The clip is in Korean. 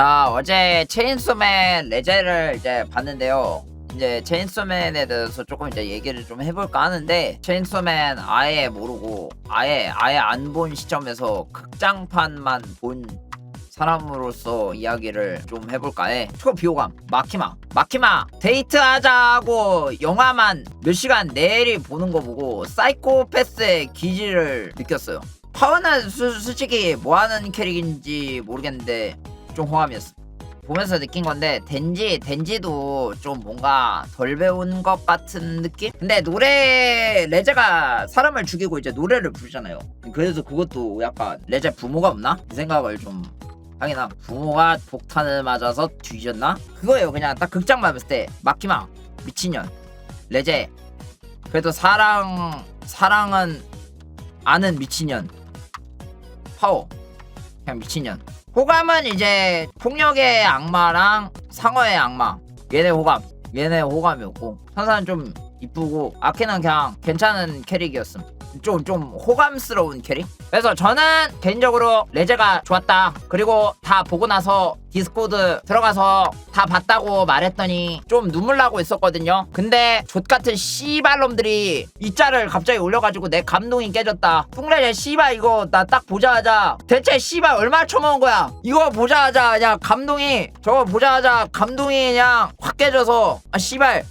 자 어제 체인소맨 레제를 이제 봤는데요. 이제 체인소맨에 대해서 조금 이제 얘기를 좀 해볼까 하는데 체인소맨 아예 모르고 아예 아예 안 본 시점에서 극장판만 본 사람으로서 이야기를 좀 해볼까 해. 초 비호감 마키마 마키마 데이트하자고 영화만 몇 시간 내리 보는 거 보고 사이코패스의 기질을 느꼈어요. 파워는 수, 솔직히 뭐하는 캐릭인지 모르겠는데 좀 호감이었어. 보면서 느낀 건데 덴지 덴지도 좀 뭔가 덜 배운 것 같은 느낌? 근데 노래 레제가 사람을 죽이고 이제 노래를 부르잖아요. 그래서 그것도 약간 레제 부모가 없나? 이 생각을 좀 하긴 함. 부모가 폭탄을 맞아서 뒤졌나? 그거예요. 그냥 딱 극장만 봤을 때 마키마 미친년 레제 그래도 사랑 사랑은 아는 미친년 파워 그냥 미친년 호감은 이제 폭력의 악마랑 상어의 악마. 얘네 호감. 얘네 호감이었고. 현사는 좀 이쁘고 아키는 그냥 괜찮은 캐릭이었음. 좀 좀 호감스러운 캐릭? 그래서 저는 개인적으로 레제가 좋았다. 그리고 다 보고 나서 디스코드 들어가서 다 봤다고 말했더니 좀 눈물 나고 있었거든요. 근데 족같은 씨발놈들이 이 짤을 갑자기 올려가지고 내 감동이 깨졌다. 뚱레제 씨발 이거 나 딱 보자마자. 대체 씨발 얼마 처먹은 거야? 이거 보자마자. 그냥 감동이 저거 보자마자. 감동이 그냥 확 깨져서 아 씨발